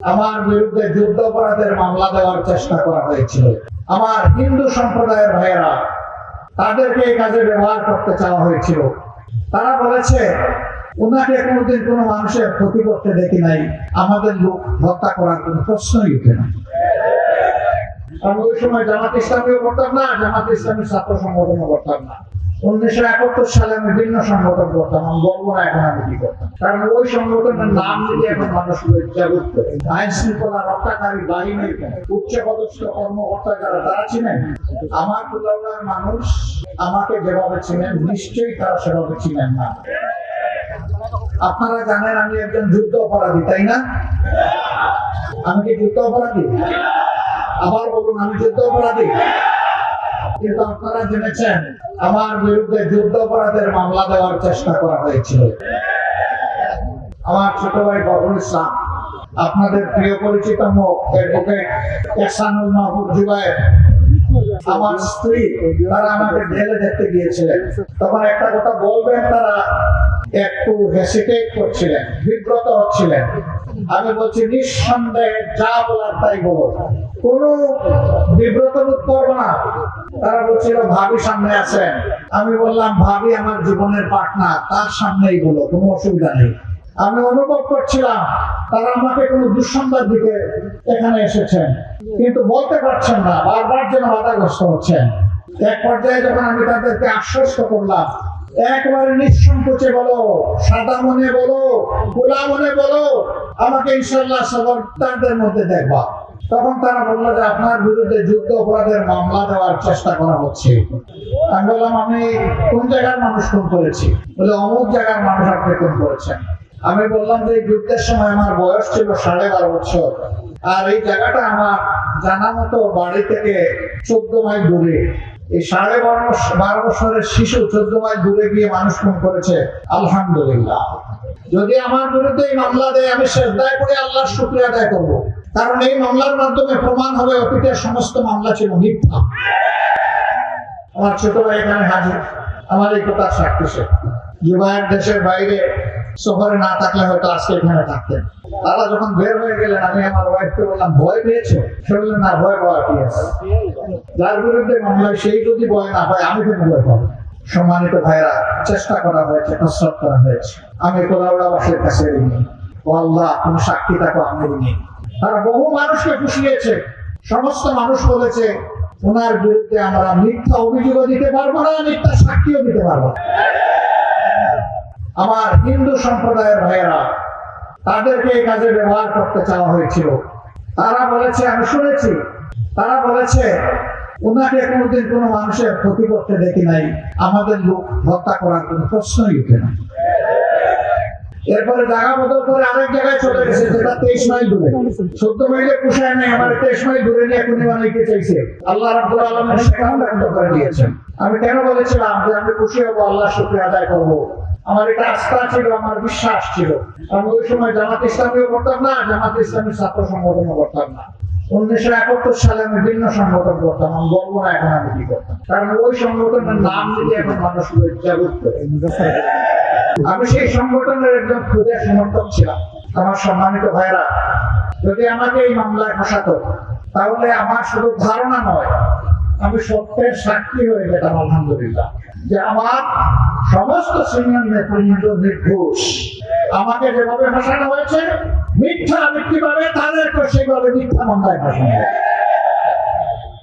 আমার বিরুদ্ধে যুদ্ধ অপরাধের মামলা দেওয়ার চেষ্টা করা হয়েছিল। আমার হিন্দু সম্প্রদায়ের ভাইয়েরা, তাদেরকে এই কাজে ব্যবহার করতে চাওয়া হয়েছিল। তারা বলেছে ওনাকে কোনোদিন কোনো মানুষের ক্ষতি করতে দেখি নাই। আমাদের লোক হত্যা করার কোনো প্রশ্নই উঠে না। আমি ওই সময় জামাত ইসলামীও করতাম না, জামাত ছাত্র সংগঠনও করতাম না। উনিশশো একাত্তর সালে আমি ভিন্ন সংগঠন করতাম, আমি বলব না এখন আমি কি করতাম। কারণ ওই সংগঠনের নাম যদি এখন মানুষ লজ্জা করতে আইন শৃঙ্খলা রক্ষাকারী বাহিনীর উচ্চ পদস্থ কর্মকর্তা যারা, তারা ছিলেন? আমার কুলাউড়ার মানুষ আমাকে যেভাবে ছিলেন নিশ্চয়ই তারা সেভাবে ছিলেন না। আপনারা জানেন আমি একজন যুদ্ধ অপরাধী, তাই না? আমি কি যুদ্ধ অপরাধী? আবার বলুন, আমি যুদ্ধ অপরাধী? আপনারা জেনেছেন আমার বিরুদ্ধে যুদ্ধ অপরাধের মামলা দেওয়ার চেষ্টা করা হয়েছিল। আমার ছোট ভাই বাবুল ইসলাম, আপনাদের প্রিয় পরিচিত মুখ অ্যাডভোকেট এহসানুল মাহবুব জুবায়ের। আমার স্ত্রী, তারা আমাকে জেলে দেখতে গিয়েছিলেন। তখন একটা কথা বলবেন তারা, একটু হেসিটেট করছিলেন, বিব্রত হচ্ছিলেন। আমি বলছি, নিঃসন্দেহে যা বলার তাই বলো। কোনো বিব্রত বোধ করব না। তারা বলছিল, ভাবি সামনে আছেন আমি বললাম, ভাবি আমার জীবনের পার্টনার, তার সামনেই বলো, কোনো অসুবিধা নেই। আমি অনুভব করছিলাম, তারা আমাকে কোনো দুঃসংবাদ দিতে এখানে এসেছেন। কিন্তু বলতে পারছেন না, বারবার যেন বাধাগ্রস্ত হচ্ছেন। এক পর্যায়ে যখন আমি তাদেরকে আশ্বস্ত করলাম একবারে নিঃসংকোচে বলো, সাদা মনে বলো খোলা মনে বলো, আমাকে ইনশাল্লাহ সবরদারদের মধ্যে দেখবা। তখন তারা বলল যে আপনার বিরুদ্ধে যুদ্ধ অপরাধের মামলা দেওয়ার চেষ্টা করা হচ্ছে। আমি বললাম আমি কোন জায়গার মানুষ খুন করেছি? বলে, অমুক জায়গার মানুষ আপনি খুন করেছেন। আমি বললাম যে যুদ্ধের সময় আমার বয়স ছিল সাড়ে বারো বছর। আর এই জায়গাটা আমার জানা মতো বাড়ি থেকে চোদ্দ মাইল দূরে। এই সাড়ে বারো বারো বছরের শিশু চোদ্দ মাইল দূরে গিয়ে মানুষ খুন করেছে, আলহামদুলিল্লাহ। যদি আমার বিরুদ্ধে এই মামলা দেয়, আমি শ্রদ্ধায় করে আল্লাহর শুক্রিয়া আদায় করব। কারণ এই মামলার মাধ্যমে প্রমাণ হবে অতীতের সমস্ত মামলা ছিল মিথ্যা। আমার ছোট ভাই এখানে হাজির। আমার এই কথা সাক্ষী সে। জুবাইয়ের দেশের বাইরে শহরে না থাকলে হয়তো আজকে এখানে থাকতেন। তারা যখন বের হয়ে গেলেন, আমি আমার ওয়াইফকে বললাম, ভয় পেয়েছ? শুনলে না, ভয় পাওয়া কি আছে? যার বিরুদ্ধে মামলা সেই যদি ভয় না হয় আমি কেন ভয় পাবো সম্মানিত ভাইরা চেষ্টা করা হয়েছে, কসরত করা হয়েছে। আমি কোলাউড়াবাসীর কাছে ঋণী। ও আল্লাহ, কোনো সাক্ষী থাকো আমি ঋণী। তারা বহু মানুষকে পুষিয়েছে সমস্ত মানুষ বলেছে ওনার বিরুদ্ধে আমরা মিথ্যা অভিযোগও দিতে পারব না, মিথ্যা সাক্ষীও দিতে পারব না। আমার হিন্দু সম্প্রদায়ের ভাইয়েরা, তাদেরকে এই কাজে ব্যবহার করতে চাওয়া হয়েছিল। তারা বলেছে, আমি শুনেছি, তারা বলেছে ওনাকে কোনোদিন কোনো মানুষের ক্ষতি করতে দেখি নাই, আমাদের লোক হত্যা করার কোনো প্রশ্নই উঠে না। এরপরে জায়গা বদল করে আরেক জায়গায় চলে গেছে, যেটা তেইশ মাইল দূরে। চোদ্দ মাইলে পুষায় নেই, আমার তেইশ মাইল দূরে নিয়ে কোনি বানাইতে চাইছে। আল্লাহ রাব্বুল আলামিন সেখানে বন্ধ করে দিয়েছেন। আমি কেন বলেছিলাম যে আমি খুশি হব আল্লাহ শুক্রিয়া আদায় করব? আমার এটা আস্থা ছিল, আমার বিশ্বাস ছিল। আমি ওই সময় জামাত ইসলামীও করতাম না, জামাত ইসলামী ছাত্র সংগঠনও করতাম না। উনিশশো একাত্তর সালে আমি ভিন্ন সংগঠন করতাম, আমি বলব না, এখন আমি কি করতাম? কারণ ওই সংগঠনের নাম যদি এখন মানুষ লজ্জা করতে আমি সেই সংগঠনের একজন খুদে সমর্থক ছিলাম, আমার সম্মানিত ভাইরা যদি আমাকে এই মামলায় ফাঁসাতো, তাহলে আমার শুধু ধারণা নয় আমি সত্যের সাক্ষী হয়ে গেলাম, আলহামদুলিল্লাহ যে আমার সমস্ত সিনিয়র নেতৃবৃন্দ নির্ঘোষ আমাকে যেভাবে ফাঁসানো হয়েছে, মিথ্যা পাবে তাদেরকে সেইভাবে মিথ্যা মন্দায় ফাঁসানো হয়েছে।